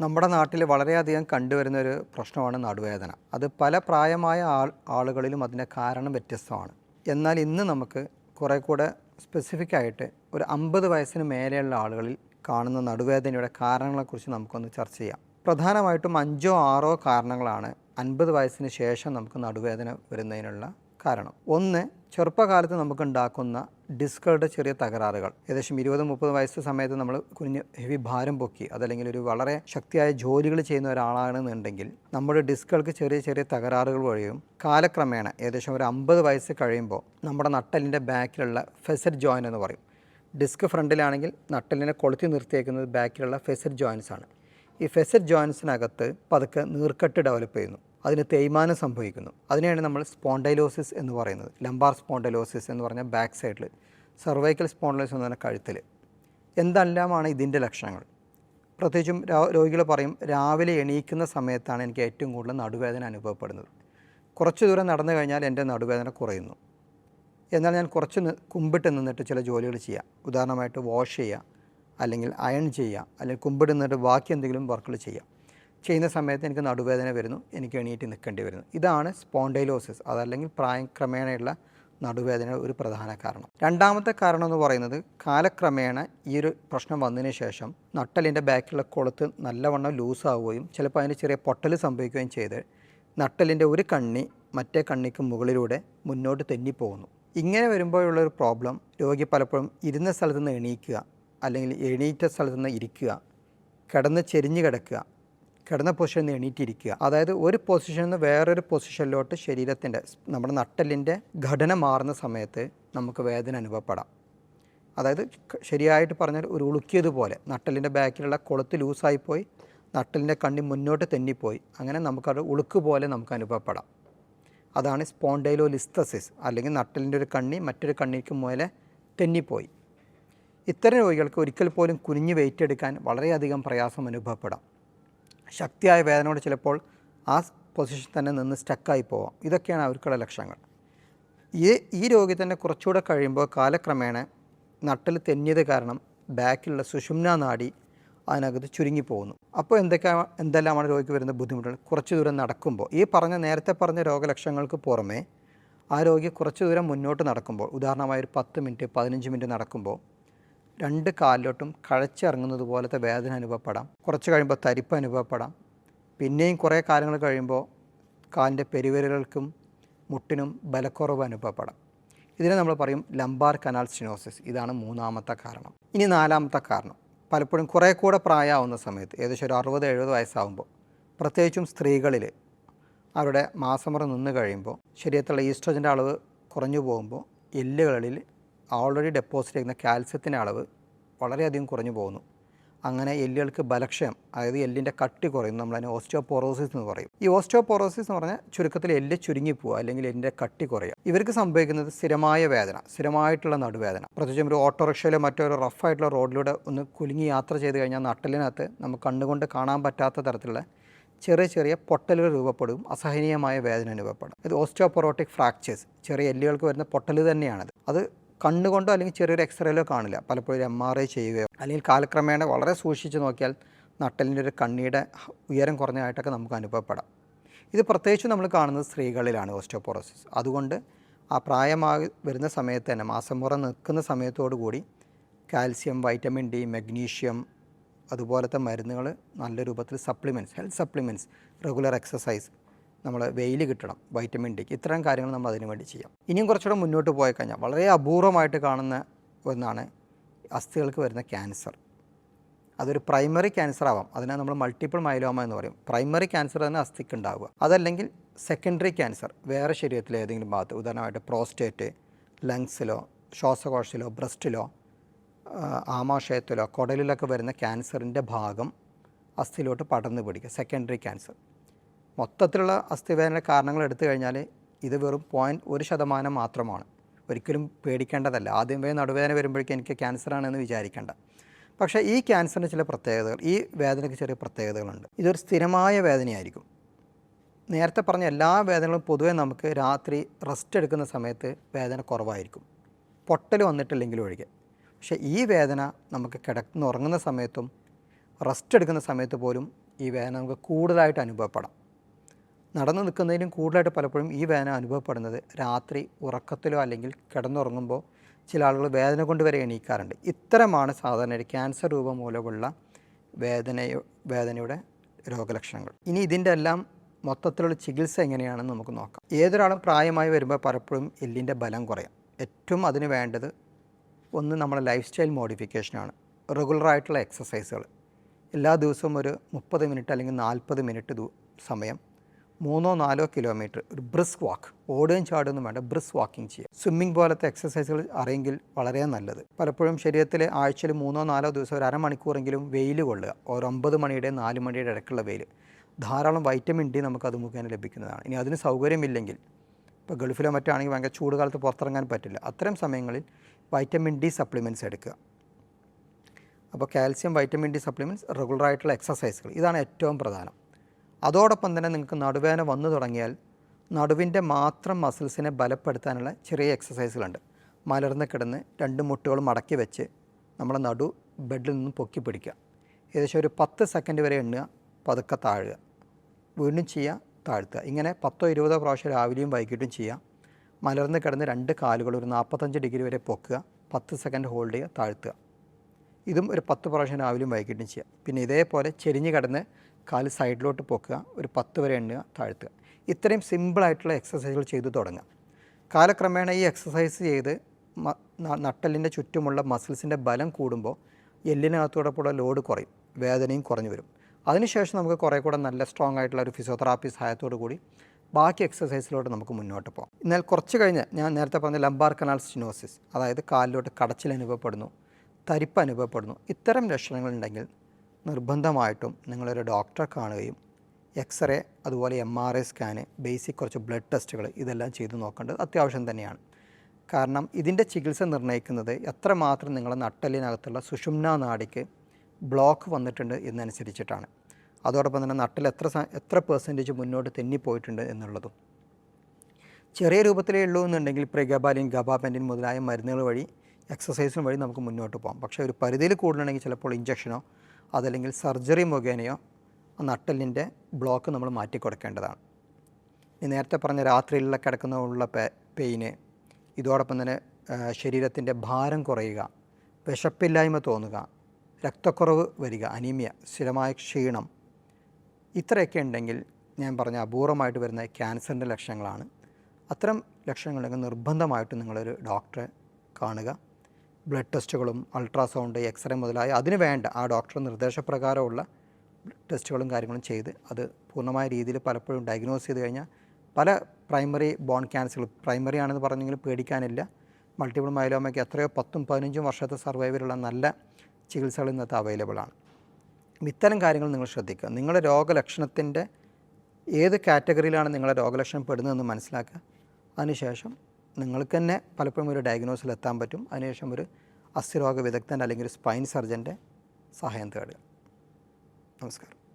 നമ്മുടെ നാട്ടിൽ വളരെയധികം കണ്ടുവരുന്ന ഒരു പ്രശ്നമാണ് നടുവേദന. അത് പല പ്രായമായ ആൾ ആളുകളിലും അതിന്റെ കാരണം വ്യത്യസ്തമാണ്. എന്നാൽ ഇന്ന് നമുക്ക് കുറേ കൂടെ സ്പെസിഫിക് ആയിട്ട് ഒരു അമ്പത് വയസ്സിന് മേലെയുള്ള ആളുകളിൽ കാണുന്ന നടുവേദനയുടെ കാരണങ്ങളെക്കുറിച്ച് നമുക്കൊന്ന് ചർച്ച ചെയ്യാം. പ്രധാനമായിട്ടും അഞ്ചോ ആറോ കാരണങ്ങളാണ് അൻപത് വയസ്സിന് ശേഷം നമുക്ക് നടുവേദന വരുന്നതിനുള്ള കാരണം. ഒന്ന് ചെറുപ്പകാലത്ത് നമുക്കുണ്ടാക്കുന്ന ഡിസ്കുകളുടെ ചെറിയ തകരാറുകൾ. ഏകദേശം ഇരുപത് മുപ്പത് വയസ്സ് സമയത്ത് നമ്മൾ കുഞ്ഞ് ഹെവി ഭാരം പൊക്കി അതല്ലെങ്കിൽ ഒരു വളരെ ശക്തിയായ ജോലികൾ ചെയ്യുന്ന ഒരാളാണെന്നുണ്ടെങ്കിൽ നമ്മുടെ ഡിസ്കുകൾക്ക് ചെറിയ ചെറിയ തകരാറുകൾ വഴിയും കാലക്രമേണ ഏകദേശം ഒരു അമ്പത് വയസ്സ് കഴിയുമ്പോൾ നമ്മുടെ നട്ടലിന്റെ ബാക്കിലുള്ള ഫെസറ്റ് ജോയിൻ എന്ന് പറയും. ഡിസ്ക് ഫ്രണ്ടിലാണെങ്കിൽ നട്ടലിനെ കൊളുത്തി നിർത്തിയേക്കുന്നത് ബാക്കിലുള്ള ഫെസറ്റ് ജോയിൻസ് ആണ് ഈ ഫെസറ്റ് ജോയിൻസിനകത്ത് പതുക്കെ നീർക്കെട്ട് ഡെവലപ്പ് ചെയ്യുന്നു. അതിന് തേയ്മാനം സംഭവിക്കുന്നു. അതിനെയാണ് നമ്മൾ സ്പോണ്ടൈലോസിസ് എന്ന് പറയുന്നത്. ലംബാർ സ്പോണ്ടൈലോസിസ് എന്ന് പറഞ്ഞാൽ ബാക്ക് സൈഡിൽ സർവൈക്കൽ സ്പോണ്ടൈലോസിസ് എന്ന് പറഞ്ഞാൽ കഴുത്തിൽ എന്തെല്ലാമാണ് ഇതിന്റെ ലക്ഷണങ്ങൾ? പ്രത്യേകിച്ചും രോഗികൾ പറയും രാവിലെ എണീക്കുന്ന സമയത്താണ് എനിക്ക് ഏറ്റവും കൂടുതൽ നടുവേദന അനുഭവപ്പെടുന്നത്. കുറച്ച് ദൂരം നടന്നു കഴിഞ്ഞാൽ എന്റെ നടുവേദന കുറയുന്നു. എന്നാൽ ഞാൻ കുറച്ച് കുമ്പിട്ട് നിന്നിട്ട് ചില ജോലികൾ ചെയ്യാം. ഉദാഹരണമായിട്ട് വാഷ് ചെയ്യുക അല്ലെങ്കിൽ അയൺ ചെയ്യാം അല്ലെങ്കിൽ കുമ്പിടുന്നിട്ട് ബാക്കി എന്തെങ്കിലും വർക്കുകൾ ചെയ്യാം. ചെയ്യുന്ന സമയത്ത് എനിക്ക് നടുവേദന വരുന്നു എനിക്ക് എണീറ്റ് നിൽക്കേണ്ടി വരുന്നു. ഇതാണ് സ്പോണ്ടൈലോസിസ് അതല്ലെങ്കിൽ പ്രായം ക്രമേണയുള്ള നടുവേദന ഒരു പ്രധാന കാരണം. രണ്ടാമത്തെ കാരണം എന്ന് പറയുന്നത് കാലക്രമേണ ഈ ഒരു പ്രശ്നം വന്നതിന് ശേഷം നട്ടലിന്റെ ബാക്കിലുള്ള കൊളുത്ത് നല്ലവണ്ണം ലൂസാവുകയും ചിലപ്പോൾ അതിന് ചെറിയ പൊട്ടൽ സംഭവിക്കുകയും ചെയ്ത് നട്ടലിന്റെ ഒരു കണ്ണി മറ്റേ കണ്ണിക്ക് മുകളിലൂടെ മുന്നോട്ട് തെന്നിപ്പോകുന്നു. ഇങ്ങനെ വരുമ്പോഴുള്ളൊരു പ്രോബ്ലം രോഗി പലപ്പോഴും ഇരുന്ന സ്ഥലത്ത് നിന്ന് എണീക്കുക അല്ലെങ്കിൽ എണീറ്റ സ്ഥലത്ത് നിന്ന് ഇരിക്കുക കിടന്ന് ചെരിഞ്ഞ് കിടക്കുക കിടന്ന പൊസിഷനിൽ നിന്ന് എണീറ്റിരിക്കുക അതായത് ഒരു പൊസിഷനിൽ നിന്ന് വേറൊരു പൊസിഷനിലോട്ട് ശരീരത്തിന്റെ നമ്മുടെ നട്ടലിന്റെ ഘടന മാറുന്ന സമയത്ത് നമുക്ക് വേദന അനുഭവപ്പെടാം. അതായത് ശരിയായിട്ട് പറഞ്ഞാൽ ഒരു ഉളുക്കിയതുപോലെ നട്ടലിന്റെ ബാക്കിലുള്ള കൊളുത്ത് ലൂസായിപ്പോയി നട്ടലിന്റെ കണ്ണി മുന്നോട്ട് തെന്നിപ്പോയി അങ്ങനെ നമുക്കത് ഉളുക്ക് പോലെ നമുക്ക് അനുഭവപ്പെടാം. അതാണ് സ്പോണ്ടൈലോ ലിസ്തസിസ് അല്ലെങ്കിൽ നട്ടലിന്റെ ഒരു കണ്ണി മറ്റൊരു കണ്ണിക്ക് മുതലേ തെന്നിപ്പോയി. ഇത്തരം രോഗികൾക്ക് ഒരിക്കൽ പോലും കുനിഞ്ഞ് വെയിറ്റ് എടുക്കാൻ വളരെയധികം പ്രയാസം അനുഭവപ്പെടാം. ശക്തിയായ വേദനയോട് ചിലപ്പോൾ ആ പൊസിഷൻ തന്നെ നിന്ന് സ്റ്റക്കായി പോവാം. ഇതൊക്കെയാണ് അവർക്കുള്ള ലക്ഷണങ്ങൾ. ഈ ഈ രോഗി തന്നെ കുറച്ചുകൂടെ കഴിയുമ്പോൾ കാലക്രമേണ നട്ടിൽ തെന്നിയത് കാരണം ബാക്കിലുള്ള സുഷുമ്ന നാടി അതിനകത്ത് ചുരുങ്ങി പോകുന്നു. അപ്പോൾ എന്തൊക്കെ എന്തെല്ലാമാണ് രോഗിക്ക് വരുന്ന ബുദ്ധിമുട്ടുകൾ? കുറച്ച് ദൂരം നടക്കുമ്പോൾ ഈ പറഞ്ഞ നേരത്തെ പറഞ്ഞ രോഗലക്ഷണങ്ങൾക്ക് പുറമേ ആ രോഗി കുറച്ച് ദൂരം മുന്നോട്ട് നടക്കുമ്പോൾ ഉദാഹരണമായി ഒരു പത്ത് മിനിറ്റ് പതിനഞ്ച് മിനിറ്റ് നടക്കുമ്പോൾ രണ്ട് കാലിലോട്ടും കഴച്ചിറങ്ങുന്നത് പോലത്തെ വേദന അനുഭവപ്പെടാം. കുറച്ച് കഴിയുമ്പോൾ തരിപ്പ് അനുഭവപ്പെടാം. പിന്നെയും കുറേ കാലങ്ങൾ കഴിയുമ്പോൾ കാലിന്റെ പെരുവിരലുകൾക്കും മുട്ടിനും ബലക്കുറവ് അനുഭവപ്പെടാം. ഇതിനെ നമ്മൾ പറയും ലംബാർ കനാൽ സ്റ്റിനോസിസ്. ഇതാണ് മൂന്നാമത്തെ കാരണം. ഇനി നാലാമത്തെ കാരണം. പലപ്പോഴും കുറേ കൂടെ പ്രായമാവുന്ന സമയത്ത് ഏകദേശം ഒരു അറുപത് എഴുപത് വയസ്സാകുമ്പോൾ പ്രത്യേകിച്ചും സ്ത്രീകളിൽ അവരുടെ മാസമുറ നിന്ന് കഴിയുമ്പോൾ ശരീരത്തിലുള്ള ഈസ്ട്രജന്റെ അളവ് കുറഞ്ഞു പോകുമ്പോൾ എല്ലുകളിൽ ഓൾറെഡി ഡെപ്പോസിറ്റ് ചെയ്യുന്ന കാൽസ്യത്തിന്റെ അളവ് വളരെയധികം കുറഞ്ഞു പോകുന്നു. അങ്ങനെ എല്ലുകൾക്ക് ബലക്ഷയം അതായത് എല്ലിന്റെ കട്ടി കുറയുന്നു. നമ്മളതിനെ ഓസ്റ്റിയോപോറോസിസ് എന്ന് പറയും. ഈ ഓസ്റ്റിയോപോറോസിസ് എന്ന് പറഞ്ഞാൽ ചുരുക്കത്തിൽ എല്ല് ചുരുങ്ങി പോവുക അല്ലെങ്കിൽ എല്ലിന്റെ കട്ടി കുറയുക. ഇവർക്ക് സംഭവിക്കുന്നത് സ്ഥിരമായ വേദന സ്ഥിരമായിട്ടുള്ള നടുവേദന. പ്രത്യേകിച്ചും ഒരു ഓട്ടോറിക്ഷയിലോ മറ്റോ മറ്റൊരു റഫായിട്ടുള്ള റോഡിലൂടെ ഒന്ന് കുലുങ്ങി യാത്ര ചെയ്ത് കഴിഞ്ഞാൽ നട്ടലിനകത്ത് നമുക്ക് കണ്ണുകൊണ്ട് കാണാൻ പറ്റാത്ത തരത്തിലുള്ള ചെറിയ ചെറിയ പൊട്ടലുകൾ രൂപപ്പെടും അസഹനീയമായ വേദന അനുഭവപ്പെടും ഇത് ഓസ്റ്റിയോപൊറോട്ടിക് ഫ്രാക്ചേഴ്സ് ചെറിയ എല്ലുകൾക്ക് വരുന്ന പൊട്ടൽ തന്നെയാണത്. അത് കണ്ണുകൊണ്ടോ അല്ലെങ്കിൽ ചെറിയൊരു എക്സ്റേയിലോ കാണില്ല. പലപ്പോഴും എം ആർ ഐ ചെയ്യുകയോ അല്ലെങ്കിൽ കാലക്രമേണ വളരെ സൂക്ഷിച്ച് നോക്കിയാൽ നട്ടലിന്റെ ഒരു കണ്ണിയുടെ ഉയരം കുറഞ്ഞതായിട്ടൊക്കെ നമുക്ക് അനുഭവപ്പെടാം. ഇത് പ്രത്യേകിച്ച് നമ്മൾ കാണുന്നത് സ്ത്രീകളിലാണ് ഓസ്റ്റോപോറോസിസ് അതുകൊണ്ട് ആ പ്രായമായി വരുന്ന സമയത്ത് തന്നെ മാസം മുറ നിൽക്കുന്ന സമയത്തോടു കൂടി കാൽസ്യം വൈറ്റമിൻ ഡി മഗ്നീഷ്യം അതുപോലത്തെ മരുന്നുകൾ നല്ല രൂപത്തിൽ supplements health supplements regular exercise നമ്മൾ വെയിൽ കിട്ടണം വൈറ്റമിൻ ഡിക്ക് ഇത്തരം കാര്യങ്ങൾ നമ്മൾ അതിനു വേണ്ടി ചെയ്യാം. ഇനിയും കുറച്ചുകൂടെ മുന്നോട്ട് പോയി കഴിഞ്ഞാൽ വളരെ അപൂർവമായിട്ട് കാണുന്ന ഒന്നാണ് അസ്ഥികൾക്ക് വരുന്ന ക്യാൻസർ. അതൊരു പ്രൈമറി ക്യാൻസർ ആവാം. അതിനെ നമ്മൾ മൾട്ടിപ്പിൾ മൈലോമ എന്ന് പറയും. പ്രൈമറി ക്യാൻസർ തന്നെ അസ്ഥിക്ക് ഉണ്ടാവുക അതല്ലെങ്കിൽ സെക്കൻഡറി ക്യാൻസർ വേറെ ശരീരത്തിലെ ഏതെങ്കിലും ഭാഗത്ത് ഉദാഹരണമായിട്ട് പ്രോസ്റ്റേറ്റ് ലങ്സിലോ ശ്വാസകോശത്തിലോ ബ്രസ്റ്റിലോ ആമാശയത്തിലോ കുടലിലൊക്കെ വരുന്ന ക്യാൻസറിന്റെ ഭാഗം അസ്ഥിയിലോട്ട് പടർന്നു പിടിക്കുക. സെക്കൻഡറി ക്യാൻസർ മൊത്തത്തിലുള്ള അസ്ഥിവേദന കാരണങ്ങൾ എടുത്തു കഴിഞ്ഞാൽ ഇത് വെറും പോയിന്റ് ഒരു ശതമാനം മാത്രമാണ്. ഒരിക്കലും പേടിക്കേണ്ടതല്ല. ആദ്യമേ നടുവേദന വരുമ്പോഴേക്കും എനിക്ക് ക്യാൻസർ ആണെന്ന് വിചാരിക്കേണ്ട. പക്ഷേ ഈ ക്യാൻസറിന് ചില പ്രത്യേകതകൾ ഈ വേദനയ്ക്ക് ചെറിയ പ്രത്യേകതകളുണ്ട്. ഇതൊരു സ്ഥിരമായ വേദനയായിരിക്കും. നേരത്തെ പറഞ്ഞ എല്ലാ വേദനകളും പൊതുവേ നമുക്ക് രാത്രി റെസ്റ്റ് എടുക്കുന്ന സമയത്ത് വേദന കുറവായിരിക്കും. പൊട്ടൽ വന്നിട്ടില്ലെങ്കിലും ഒഴികെ. പക്ഷേ ഈ വേദന നമുക്ക് കിടന്ന് ഉറങ്ങുന്ന സമയത്തും റെസ്റ്റ് എടുക്കുന്ന സമയത്ത് പോലും ഈ വേദന നമുക്ക് കൂടുതലായിട്ട് അനുഭവപ്പെടാം. നടന്നു നിൽക്കുന്നതിനും കൂടുതലായിട്ട് പലപ്പോഴും ഈ വേദന അനുഭവപ്പെടുന്നത് രാത്രി ഉറക്കത്തിലോ അല്ലെങ്കിൽ കിടന്നുറങ്ങുമ്പോൾ ചില ആളുകൾ വേദന കൊണ്ട് വരെ എണീക്കാറുണ്ട്. ഇത്തരമാണ് സാധാരണ ക്യാൻസർ രൂപം മൂലമുള്ള വേദനയോ വേദനയുടെ രോഗലക്ഷണങ്ങൾ. ഇനി ഇതിന്റെ എല്ലാം മൊത്തത്തിലുള്ള ചികിത്സ എങ്ങനെയാണെന്ന് നമുക്ക് നോക്കാം. ഏതൊരാളും പ്രായമായി വരുമ്പോൾ പലപ്പോഴും എല്ലിന്റെ ബലം കുറയാം. ഏറ്റവും അതിന് വേണ്ടത് ഒന്ന് നമ്മുടെ ലൈഫ് സ്റ്റൈൽ മോഡിഫിക്കേഷനാണ് റെഗുലറായിട്ടുള്ള എക്സസൈസുകൾ. എല്ലാ ദിവസവും ഒരു മുപ്പത് മിനിറ്റ് അല്ലെങ്കിൽ നാൽപ്പത് മിനിറ്റ് സമയം മൂന്നോ നാലോ കിലോമീറ്റർ ഒരു ബ്രിസ്ക് വാക്ക് ഓടുകയും ചാടുകയൊന്നും വേണ്ട. ബ്രിസ്ക് വാക്കിംഗ് ചെയ്യുക. സ്വിമ്മിംഗ് പോലത്തെ എക്സസൈസുകൾ അറിയെങ്കിൽ വളരെ നല്ലത്. പലപ്പോഴും ശരീരത്തിലെ ആഴ്ചയിൽ മൂന്നോ നാലോ ദിവസം ഒരു അരമണിക്കൂറെങ്കിലും വെയിൽ കൊള്ളുക. ഒരു ഒമ്പത് മണിയുടെ നാല് മണിയുടെ ഇടയ്ക്കുള്ള വെയിൽ. ധാരാളം വൈറ്റമിൻ ഡി നമുക്ക് അത് മുഖേന ലഭിക്കുന്നതാണ്. ഇനി അതിന് സൗകര്യമില്ലെങ്കിൽ ഇപ്പോൾ ഗൾഫിലോ മറ്റാണെങ്കിൽ ഭയങ്കര ചൂട് കാലത്ത് പുറത്തിറങ്ങാൻ പറ്റില്ല. അത്തരം സമയങ്ങളിൽ വൈറ്റമിൻ ഡി സപ്ലിമെന്റ്സ് എടുക്കുക. അപ്പോൾ കാൽസ്യം വൈറ്റമിൻ ഡി സപ്ലിമെന്റ്സ് റെഗുലറായിട്ടുള്ള എക്സസൈസുകൾ ഇതാണ് ഏറ്റവും പ്രധാനം. അതോടൊപ്പം തന്നെ നിങ്ങൾക്ക് നടുവേദന വന്നു തുടങ്ങിയാൽ നടുവിന്റെ മാത്രം മസിൽസിനെ ബലപ്പെടുത്താനുള്ള ചെറിയ എക്സസൈസുകളുണ്ട് മലർന്ന് കിടന്ന് രണ്ട് മുട്ടുകൾ മടക്കി വെച്ച് നമ്മളെ നടു ബെഡിൽ നിന്ന് പൊക്കി പിടിക്കുക. ഏകദേശം ഒരു പത്ത് സെക്കൻഡ് വരെ എണ്ണുക പതുക്കെ താഴുക. വീണ്ടും ചെയ്യുക താഴ്ത്തുക. ഇങ്ങനെ പത്തോ ഇരുപതോ പ്രാവശ്യം രാവിലെയും വൈകിട്ടും ചെയ്യുക. മലർന്ന് കിടന്ന് രണ്ട് കാലുകൾ ഒരു നാൽപ്പത്തഞ്ച് ഡിഗ്രി വരെ പൊക്കുക. പത്ത് സെക്കൻഡ് ഹോൾഡ് ചെയ്യുക താഴ്ത്തുക. ഇതും ഒരു പത്ത് പ്രാവശ്യം രാവിലെയും വൈകിട്ടും ചെയ്യുക. പിന്നെ ഇതേപോലെ ചെരിഞ്ഞ് കിടന്ന് കാൽ സൈഡിലോട്ട് പൊക്കുക ഒരു പത്ത് വരെ എണ്ണുക താഴ്ത്തുക. ഇത്രയും സിമ്പിളായിട്ടുള്ള എക്സസൈസുകൾ ചെയ്തു തുടങ്ങുക. കാലക്രമേണ ഈ എക്സസൈസ് ചെയ്ത് നട്ടലിന്റെ ചുറ്റുമുള്ള മസിൽസിന്റെ ബലം കൂടുമ്പോൾ എല്ലിനകത്തോടൊപ്പമുള്ള ലോഡ് കുറയും വേദനയും കുറഞ്ഞു വരും. അതിനുശേഷം നമുക്ക് കുറേ കൂടെ നല്ല സ്ട്രോങ് ആയിട്ടുള്ള ഒരു ഫിസിയോതെറാപ്പി സഹായത്തോടു കൂടി ബാക്കി എക്സസൈസിലോട്ട് നമുക്ക് മുന്നോട്ട് പോകാം. എന്നാൽ കുറച്ച് കഴിഞ്ഞ് ഞാൻ നേരത്തെ പറഞ്ഞ ലംബാർ കനാൽ സ്റ്റിനോസിസ് അതായത് കാലിലോട്ട് കടച്ചിൽ അനുഭവപ്പെടുന്നു തരിപ്പ് അനുഭവപ്പെടുന്നു ഇത്തരം ലക്ഷണങ്ങളുണ്ടെങ്കിൽ നിർബന്ധമായിട്ടും നിങ്ങളൊരു ഡോക്ടറെ കാണുകയും എക്സ്റേ അതുപോലെ M R I scan basic കുറച്ച് ബ്ലഡ് ടെസ്റ്റുകൾ ഇതെല്ലാം ചെയ്തു നോക്കേണ്ടത് അത്യാവശ്യം തന്നെയാണ്. കാരണം ഇതിന്റെ ചികിത്സ നിർണയിക്കുന്നത് എത്രമാത്രം നിങ്ങളുടെ നട്ടലിനകത്തുള്ള സുഷുമ്ന നാടിക്ക് ബ്ലോക്ക് വന്നിട്ടുണ്ട് എന്നനുസരിച്ചിട്ടാണ്. അതോടൊപ്പം തന്നെ നട്ടൽ എത്ര എത്ര പെർസെന്റേജ് മുന്നോട്ട് തെന്നിപ്പോയിട്ടുണ്ട് എന്നുള്ളതും. ചെറിയ രൂപത്തിലേ ഉള്ളൂ എന്നുണ്ടെങ്കിൽ പ്രിഗബാലിൻ ഗബാപെന്റിൻ മുതലായ മരുന്നുകൾ വഴി എക്സസൈസും വഴി നമുക്ക് മുന്നോട്ട് പോകാം. പക്ഷേ ഒരു പരിധിയിൽ കൂടുതലുണ്ടെങ്കിൽ ചിലപ്പോൾ ഇഞ്ചക്ഷനോ അതല്ലെങ്കിൽ സർജറി മുഖേനയോ നട്ടലിന്റെ ബ്ലോക്ക് നമ്മൾ മാറ്റി കൊടുക്കേണ്ടതാണ്. ഈ നേരത്തെ പറഞ്ഞ രാത്രിയിലുള്ള കിടക്കുന്നതിനുള്ള പെ പെയിന് ഇതോടൊപ്പം തന്നെ ശരീരത്തിന്റെ ഭാരം കുറയുക വിശപ്പില്ലായ്മ തോന്നുക രക്തക്കുറവ് വരിക അനീമിയ സ്ഥിരമായ ക്ഷീണം ഇത്രയൊക്കെ ഉണ്ടെങ്കിൽ ഞാൻ പറഞ്ഞ അപൂർവമായിട്ട് വരുന്ന ക്യാൻസറിന്റെ ലക്ഷണങ്ങളാണ്. അത്തരം ലക്ഷണങ്ങളുണ്ടെങ്കിൽ നിർബന്ധമായിട്ടും നിങ്ങളൊരു ഡോക്ടറെ കാണുക. ബ്ലഡ് ടെസ്റ്റുകളും അൾട്രാസൗണ്ട് എക്സ്റേ മുതലായ അതിന് വേണ്ട ആ ഡോക്ടർ നിർദ്ദേശപ്രകാരമുള്ള ടെസ്റ്റുകളും കാര്യങ്ങളും ചെയ്ത് അത് പൂർണമായ രീതിയിൽ പലപ്പോഴും ഡയഗ്നോസ് ചെയ്ത് കഴിഞ്ഞാൽ പല പ്രൈമറി ബോൺ ക്യാൻസറുകൾ പ്രൈമറി ആണെന്ന് പറഞ്ഞെങ്കിലും പേടിക്കാനില്ല. മൾട്ടിപ്പിൾ മൈലോമയ്ക്ക് എത്രയോ പത്തും പതിനഞ്ചും വർഷത്തെ സർവൈവലുള്ള നല്ല ചികിത്സകൾ ഇന്നത്തെ അവൈലബിൾ ആണ്. ഇത്തരം കാര്യങ്ങൾ നിങ്ങൾ ശ്രദ്ധിക്കുക. നിങ്ങളുടെ രോഗലക്ഷണത്തിന്റെ ഏത് കാറ്റഗറിയിലാണ് നിങ്ങളുടെ രോഗലക്ഷണം പെടുന്നതെന്ന് മനസ്സിലാക്കുക. അതിനുശേഷം നിങ്ങൾക്ക് തന്നെ പലപ്പോഴും ഒരു ഡയഗ്നോസിൽ എത്താൻ പറ്റും. അതിനുശേഷം ഒരു അസ്ഥിരോഗ വിദഗ്ധന്റെ അല്ലെങ്കിൽ ഒരു സ്പൈൻ സർജന്റെ സഹായം തേടുക. നമസ്കാരം.